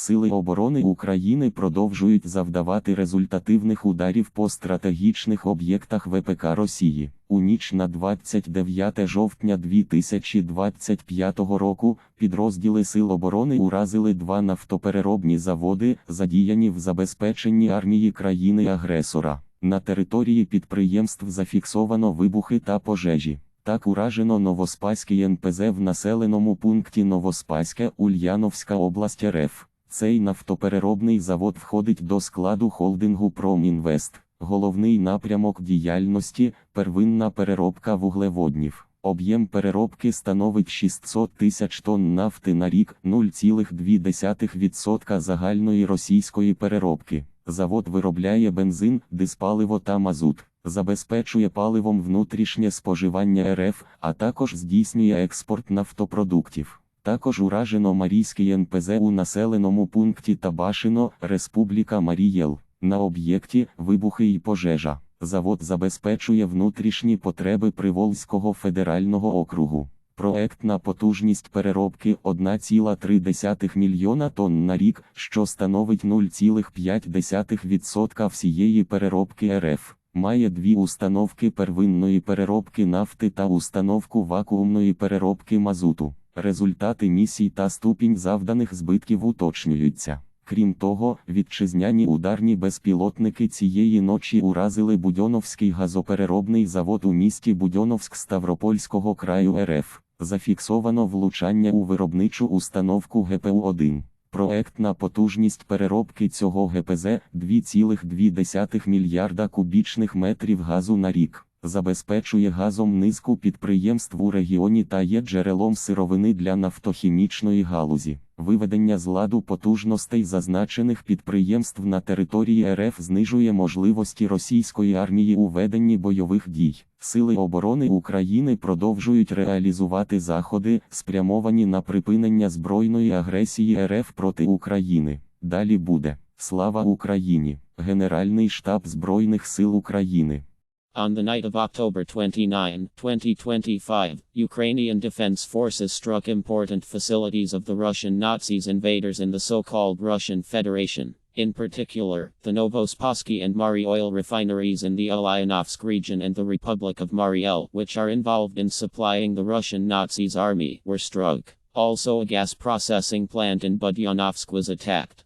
Сили оборони України продовжують завдавати результативних ударів по стратегічних об'єктах ВПК Росії. У ніч на 29 жовтня 2025 року підрозділи Сил оборони уразили два нафтопереробні заводи, задіяні в забезпеченні армії країни-агресора. На території підприємств зафіксовано вибухи та пожежі. Так уражено Новоспаський НПЗ в населеному пункті Новоспаське, Ульяновська область РФ. Цей нафтопереробний завод входить до складу холдингу Промінвест. Головний напрямок діяльності первинна переробка вуглеводнів. Об'єм переробки становить 600 тисяч тонн нафти на рік 0,2% загальної російської переробки. Завод виробляє бензин, диспаливо та мазут, забезпечує паливом внутрішнє споживання РФ, а також здійснює експорт нафтопродуктів. Також уражено Марійський НПЗ у населеному пункті Табашино, Республіка Марієл. На об'єкті вибухи і пожежа. Завод забезпечує внутрішні потреби Приволзького федерального округу. Проектна потужність переробки 1,3 мільйона тонн на рік, що становить 0,5% всієї переробки РФ. Має дві установки первинної переробки нафти та установку вакуумної переробки мазуту. Результати місій та ступінь завданих збитків уточнюються. Крім того, вітчизняні ударні безпілотники цієї ночі уразили Будьоновський газопереробний завод у місті Будьоновськ Ставропольського краю РФ. Зафіксовано влучання у виробничу установку ГПУ-1. Проектна потужність переробки цього ГПЗ 2,2 мільярда кубічних метрів газу на рік. Забезпечує газом низку підприємств у регіоні та є джерелом сировини для нафтохімічної галузі. Виведення з ладу потужностей зазначених підприємств на території РФ знижує можливості російської армії у веденні бойових дій. Сили оборони України продовжують реалізувати заходи, спрямовані на припинення збройної агресії РФ проти України. Далі буде слава Україні, Генеральний штаб Збройних сил України. On the night of October 29, 2025, Ukrainian defense forces struck important facilities of the Russian Nazis invaders in the so called Russian Federation. In particular, the Novospassky and Mari oil refineries in the Ulyanovsk region and the Republic of Mariel, which are involved in supplying the Russian Nazis' army, were struck. Also, a gas processing plant in Budyanovsk was attacked.